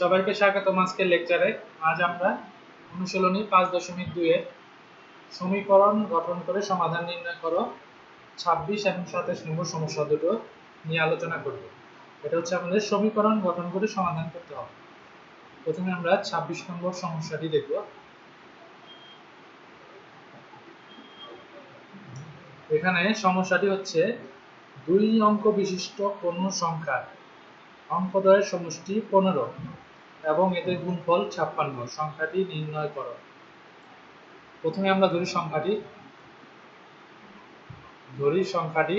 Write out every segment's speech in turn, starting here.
সবাইকে স্বাগতম আজকের লেকচারে আজ আমরা অনুশীলনী পাঁচ দশমিক দুইয়ের সমীকরণ গঠন করে সমাধান নির্ণয় করো, ছাব্বিশ এবং সাতাশ নম্বর সমস্যা দুটো নিয়ে আলোচনা করব। এটা হচ্ছে আমাদের সমীকরণ গঠন করে সমাধান করতে হবে। প্রথমে আমরা ছাব্বিশ নম্বর সমস্যাটি দেখব। এখানে সমস্যাটি হচ্ছে দুই অঙ্ক বিশিষ্ট কোন সংখ্যা অঙ্কদ্বয়ের সমষ্টি পনেরো। এবং এদের গুণফল ছাপ্পান্ন। সংখ্যাটি নির্ণয় করো। প্রথমে আমরা ধরি সংখ্যাটি। ধরি সংখ্যাটি।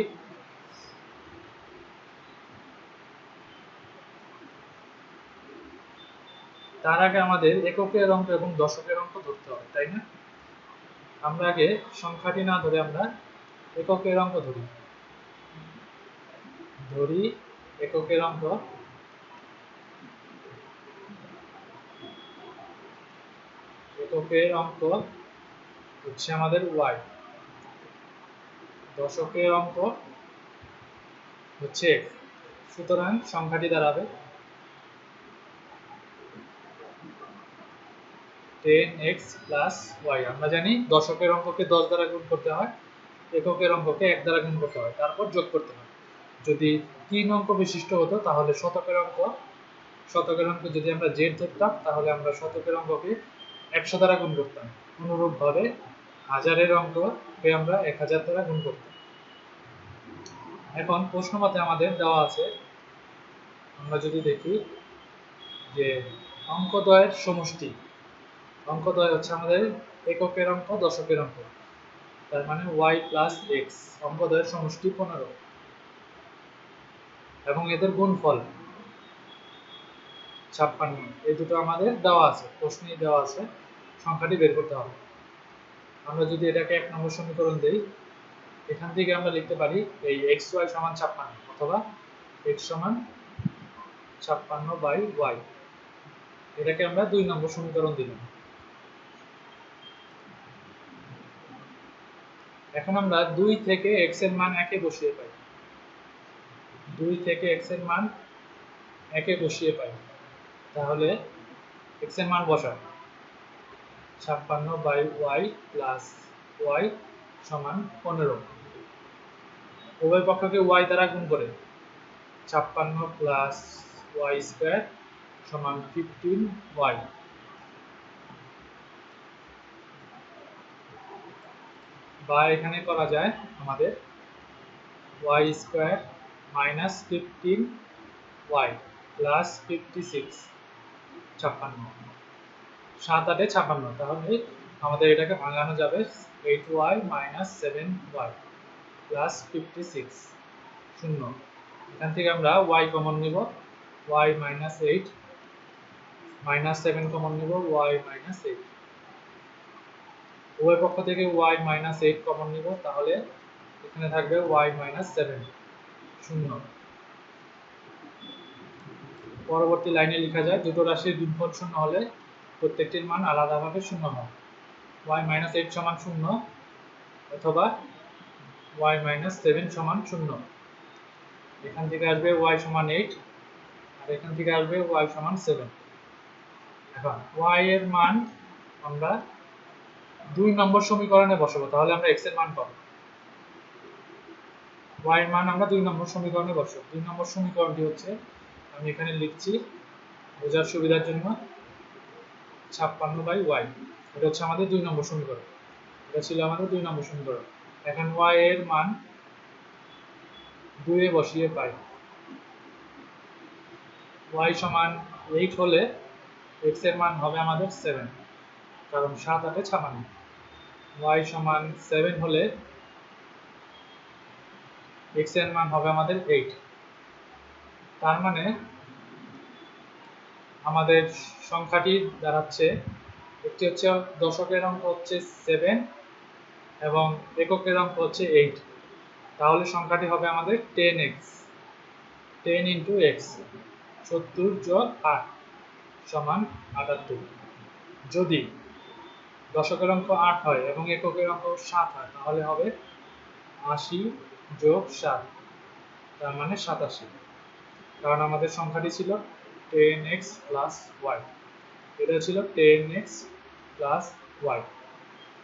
তার আগে আমাদের এককের অঙ্ক এবং দশকের অঙ্ক ধরতে হবে, তাই না? আমরা আগে সংখ্যাটি না ধরে আমরা এককের অঙ্ক ধরি। ধরি এককের অঙ্ক এককের অঙ্ক হচ্ছে আমাদের ওয়াই দশকের অঙ্ক হচ্ছে x সুতরাং সংখ্যাটি দাঁড়াবে টেন এক্স প্লাস ওয়াই আমরা জানি দশকের অঙ্ককে দশ দ্বারা গুণ করতে হয়, এককের অঙ্ককে এক দ্বারা গুণ করতে হয়, তারপর যোগ করতে হয়। যদি তিন অঙ্ক বিশিষ্ট হতো, তাহলে শতকের অঙ্ক শতকের অঙ্ক যদি আমরা জেড ধরতাম, তাহলে আমরা শতকের অঙ্ককে একশো দ্বারা গুণ করতাম। অনুরূপভাবে হাজারের অঙ্ককে আমরা এক হাজার দ্বারা গুণ করতাম। এখন প্রশ্ন মতে আমাদের দেওয়া আছে, আমরা যদি দেখি যে অঙ্কদ্বয়ের সমষ্টি, অঙ্কদ্বয় হচ্ছে আমাদের এককের অঙ্ক, দশকের অঙ্ক। তার মানে ওয়াই প্লাস এক্স, অঙ্কদ্বয়ের সমষ্টি পনেরো। এবং এদের গুণফল ছাপ্পান্ন এই দুটো আমাদের দেওয়া আছে, প্রশ্নেই দেওয়া আছে, সংখ্যাটি বের করতে হবে। আমরা যদি এটাকে এক নম্বর সমীকরণ দেই, এখান থেকে আমরা লিখতে পারি এই এক্স ওয়াই সমান ছাপ্পান্ন, অথবা এক্স সমান ছাপ্পান্ন বাই ওয়াই এটাকে আমরা দুই নম্বর সমীকরণ দিলাম। এখন আমরা দুই থেকে এক্সের মান একে বসিয়ে পাই। দুই থেকে এক্সের মান একে বসিয়ে পাই। তাহলে এক্সের মান বসাও। ছাপ্পান্ন বাই ওয়াই প্লাস সমান পনেরো। উভয় পক্ষকে ওয়াই দ্বারা গুণ করে। ছাপ্পান্ন প্লাস ওয়াই স্কোয়ার সমান ফিফটিন ওয়াই বা এখানে করা যায় আমাদের Y square minus fifteen Y plus fifty six ছাপ্পান্ন। সাত আটে ছাপ্পান্ন। তাহলে আমাদের এটাকে ভাঙানো যাবে eight Y minus seven Y plus fifty six শূন্য। এখান থেকে আমরা ওয়াই কমন নিব। Y minus eight minus seven common নিব ওয়াই মাইনাস এইট উভয় পক্ষ থেকে ওয়াই মাইনাস এইট কমন নিব, তাহলে এখানে থাকবে ওয়াই মাইনাস সেভেন শূন্য। পরবর্তী লাইনে লেখা যায়, দুটো রাশির গুণফল শূন্য হলে প্রত্যেকটির মান আলাদাভাবে শূন্য হয়। ওয়াই মাইনাস এইট সমান শূন্য অথবা ওয়াই মাইনাস সেভেন সমান শূন্য। এখান থেকে আসবে ওয়াই সমান এইট আর এখান থেকে আসবে ওয়াই সমান সেভেন এখন ওয়াই এর মান আমরা দুই নম্বর সমীকরণে বসাবো, তাহলে আমরা এক্সের মান পাবো। ওয়াই এর মান আমরা দুই নম্বর সমীকরণে বসাবো। দুই নম্বর সমীকরণটি হচ্ছে আমি এখানে লিখছি বোঝার সুবিধার জন্য ছাপ্পান্ন বাই ওয়াই। এটা হচ্ছে আমাদের দুই নম্বর সমীকরণ। এটা ছিল আমাদের দুই নম্বর সমীকরণ। এখন ওয়াই এর মান দুয়ে বসিয়ে পাই। ওয়াই সমান এইট হলে এক্সের মান হবে আমাদের সেভেন, কারণ সাত আটে ছাপান্ন। ওয়াই সমান সেভেন হলে এক্সের মান হবে আমাদের এইট। তার মানে আমাদের সংখ্যাটি দাঁড়াচ্ছে। একটি হচ্ছে দশকের অঙ্ক হচ্ছে সেভেন এবং এককের অঙ্ক হচ্ছে এইট তাহলে সংখ্যাটি হবে আমাদের ten X ten into X সত্তর যোগ আট সমান আটাত্তর। যদি দশকের অঙ্ক আট হয় এবং এককের অঙ্ক সাত হয়, তাহলে হবে আশি যোগ সাত, তার মানে সাতাশি। কারণ আমাদের সংখ্যাটি ছিল টেন এক্স প্লাস ওয়াই এটা ছিল টেন এক্স প্লাস ওয়াই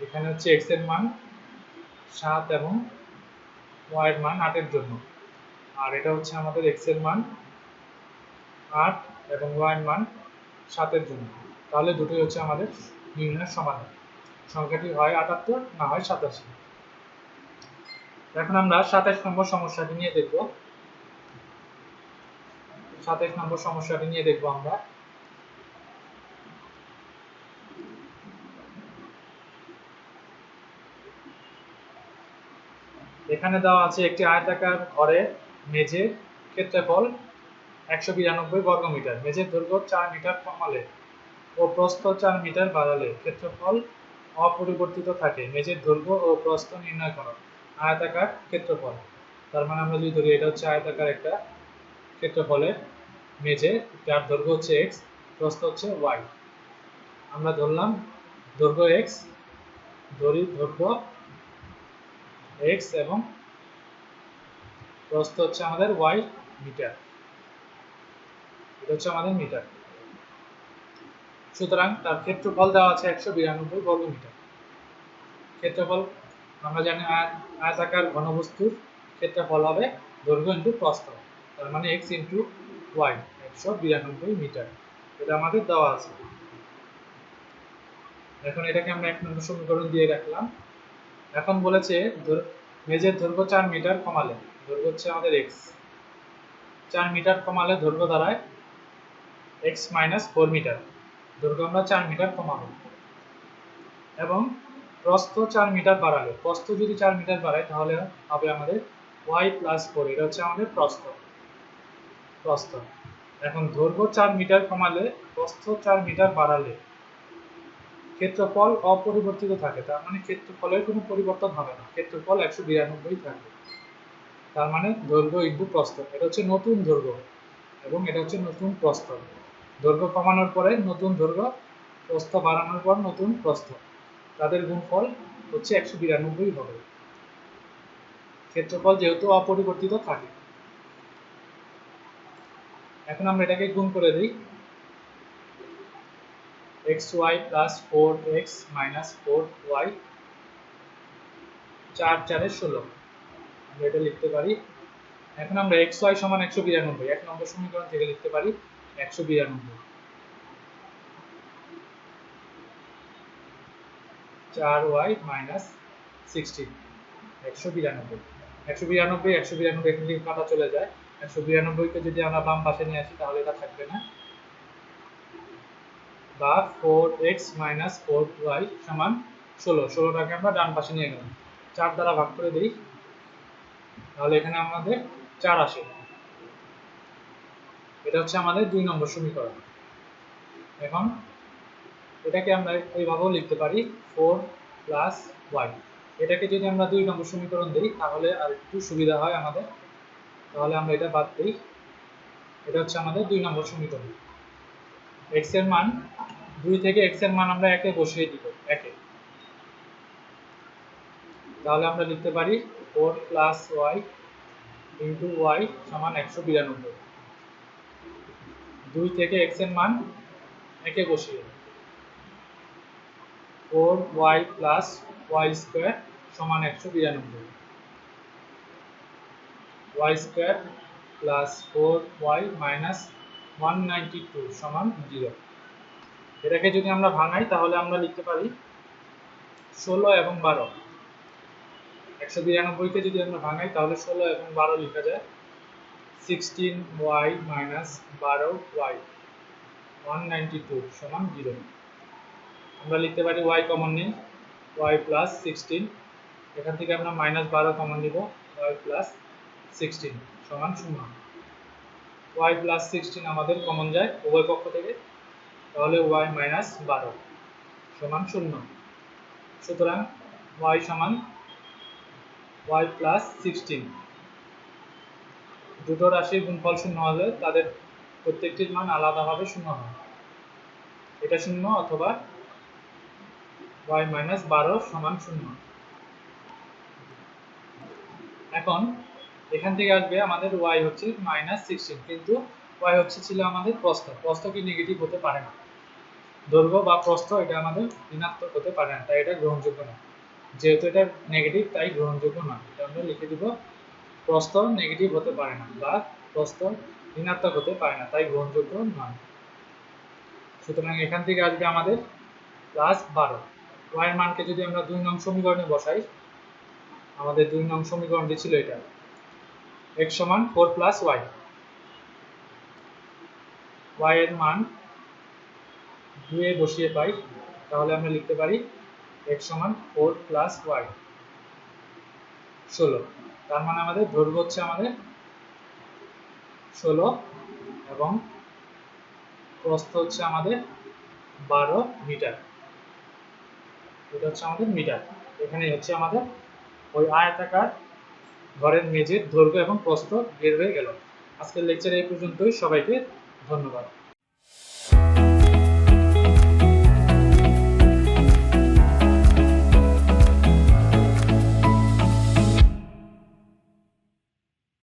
এখানে হচ্ছে এক্সের মান সাত এবং ওয়াই এর মান আটের জন্য। আর এটা হচ্ছে আমাদের এক্সের মান আট এবং ওয়াই এর মান সাতের জন্য। তাহলে দুটোই হচ্ছে আমাদের নির্ণয়ের সমাধান। সংখ্যাটি হয় আটাত্তর না হয় সাতাশি। এখন আমরা সাতাশ নম্বর সমস্যাটি নিয়ে দেখব। সাতাশ নম্বর সমস্যাটি নিয়ে দেখব আমরা। এখানে দেওয়া আছে একটি আয়তাকার ঘরে মেঝে ক্ষেত্রফল একশো বিরানব্বই বর্গমিটার। মেঝের দৈর্ঘ্য চার মিটার কমালে ও প্রস্থ চার মিটার বাড়ালে ক্ষেত্রফল অপরিবর্তিত থাকে। মেঝের দৈর্ঘ্য ও প্রস্থ নির্ণয় করো। আয়তাকার ক্ষেত্রফল। তার মানে আমরা যদি ধরি, এটা হচ্ছে আয়তাকার একটা ক্ষেত্রফলের মেঝে যার দৈর্ঘ্য হচ্ছে এক্স প্রস্থ হচ্ছে ওয়াই আমরা ধরলাম দৈর্ঘ্য এক্স ধরি দৈর্ঘ্য এক্স এবং প্রস্থ হচ্ছে আমাদের ওয়াই মিটার এটা হচ্ছে আমাদের মিটার সুতরাং তার ক্ষেত্রফল দেওয়া আছে একশো বিরানব্বই বর্গ মিটার ক্ষেত্রফল, আমরা জানি আয়তাকার ঘনবস্তুর ক্ষেত্রফল হবে দৈর্ঘ্য ইন্টু প্রস্থ। তার মানে এক্স ইন্টু ওয়াই একশো বিরানব্বই মিটার। এটা আমাদের দেওয়া আছে। এখন এটাকে আমরা এক নম্বর সমীকরণ দিয়ে রাখলাম। এখন বলেছে মেজের দৈর্ঘ্য মিটার কমালে, দৈর্ঘ্য হচ্ছে আমাদের এক্স মিটার কমালে দৈর্ঘ্য দাঁড়ায় মাইনাস ফোর মিটার। দৈর্ঘ্য আমরা চার মিটার কমাবো। এবং প্রস্থ চার মিটার বাড়ালে, প্রস্থ যদি চার মিটার বাড়ায়, তাহলে হবে আমাদের ওয়াই প্লাস এটা হচ্ছে আমাদের প্রস্থ। প্রস্থ। এখন দৈর্ঘ্য চার মিটার কমালে প্রস্থ চার মিটার বাড়ালে ক্ষেত্রফল অপরিবর্তিত থাকে। তার মানে ক্ষেত্রফলের কোনো পরিবর্তন হবে না। ক্ষেত্রফল একশো বিরানব্বই থাকবে। তার মানে দৈর্ঘ্য ইন্টু প্রস্থ। এটা হচ্ছে নতুন দৈর্ঘ্য এবং এটা হচ্ছে নতুন প্রস্থ। দৈর্ঘ্য কমানোর পরে নতুন দৈর্ঘ্য, প্রস্থ বাড়ানোর পর নতুন প্রস্থ। তাদের গুণফল হচ্ছে একশো বিরানব্বই হবে। ক্ষেত্রফল যেহেতু অপরিবর্তিত থাকে। এখন আমরা এটাকে গুণ করে দিই। X Y plus four X minus four Y চার চারের ষোলো। আমরা এটা লিখতে পারি। এখন আমরা এক্স ওয়াই সমান একশো বিরানব্বই। এক নম্বর সমীকরণ থেকে লিখতে পারি একশো বিরানব্বই। চার ওয়াই মাইনাস সিক্সটিন একশো বিরানব্বই। একশো বিরানব্বই একশো বিরানব্বই, এখান থেকে কাটা চলে যায়। একশো বিরানব্বইকে যদি আমরা বাম পাশে নিয়ে আসি, তাহলে এটা থাকবে না। বা four X minus four Y সমান ষোলো। ষোলোটাকে আমরা ডান পাশে নিয়ে গেলাম। চার দ্বারা ভাগ করে দিই, তাহলে এখানে আমাদের চার আসে। এটা হচ্ছে আমাদের দুই নম্বর সমীকরণ। এখন এটাকে আমরা এইভাবেও লিখতে পারি, ফোর প্লাস ওয়াই। এটাকে যদি আমরা দুই নম্বর সমীকরণ দিই, তাহলে আর একটু সুবিধা হয় আমাদের। তাহলে আমরা এটা বাদ দিই। এটা হচ্ছে আমাদের দুই নম্বর সমীকরণ। এক্সের মান দুই থেকে এক্সের মান আমরা একে বসিয়ে দিব, একে। তাহলে আমরা লিখতে পারি four plus y into y সমান একশো বিরানব্বই। দুই থেকে এক্সের মান একে বসিয়ে four y plus y square সমান একশো বিরানব্বই। Y square plus four y minus one ninety two সমান জিরো এটাকে যদি আমরা ভাঙাই, তাহলে আমরা লিখতে পারি ষোলো এবং বারো। একশো বিরানব্বইকে যদি আমরা ভাঙাই, তাহলে ষোলো এবং বারো লেখা যায় সিক্সটিন ওয়াই মাইনাস বারো ওয়াই ওয়ান নাইনটি টু সমান জিরো আমরা লিখতে পারি ওয়াই কমন নিই ওয়াই প্লাস সিক্সটিন এখান থেকে আমরা মাইনাস বারো কমন নিব ওয়াই প্লাস সিক্সটিন সমান শূন্য ওয়াই আমাদের কমন যায় উভয় পক্ষ থেকে, তাহলে মাইনাস বারো, সমান শূন্য। সুতরাং ওয়াই সমান ওয়াই দুটো রাশির গুণফল শূন্য হলে তাদের প্রত্যেকটির মান আলাদাভাবে শূন্য হয়। এটা শূন্য অথবা ওয়াই মাইনাস বারো সমান শূন্য। এখন এখান থেকে আসবে আমাদের ওয়াই হচ্ছে মাইনাস সিক্সটিন কিন্তু ওয়াই হচ্ছে ছিল আমাদের প্রস্থ। প্রস্থ কি নেগেটিভ হতে পারে না। দৈর্ঘ্য বা প্রস্থ এটা আমাদের ঋণাত্মক হতে পারে না, তাই এটা গ্রহণযোগ্য না। যেহেতু এটা নেগেটিভ তাই গ্রহণযোগ্য না। এটা আমরা লিখে দিব, প্রস্থ নেগেটিভ হতে পারে না বা প্রস্থ ঋণাত্মক হতে পারে না, তাই গ্রহণযোগ্য নয়। সুতরাং এখান থেকে আসবে আমাদের প্লাস বারো। ওয়াই এর মানকে যদি আমরা দুই নং সমীকরণে বসাই, আমাদের দুই নং সমীকরণটি ছিল এটা। X সমান ফোর প্লাস ওয়াই ওয়াই এর মান দুয়ে বসিয়ে পাই, তাহলে আমরা লিখতে পারি x সমান ফোর প্লাস ওয়াই ষোলো, তার মানে আমাদের দৈর্ঘ্য হচ্ছে আমাদের ষোলো এবং প্রস্থ হচ্ছে আমাদের বারো মিটার। এটা হচ্ছে আমাদের মিটার এখানে হচ্ছে আমাদের ওই আয়তাকার ঘরের মেঝের দৈর্ঘ্য এবং প্রস্থ বের হয়ে গেল। আজকের লেকচারে এই পর্যন্তই। সবাইকে ধন্যবাদ।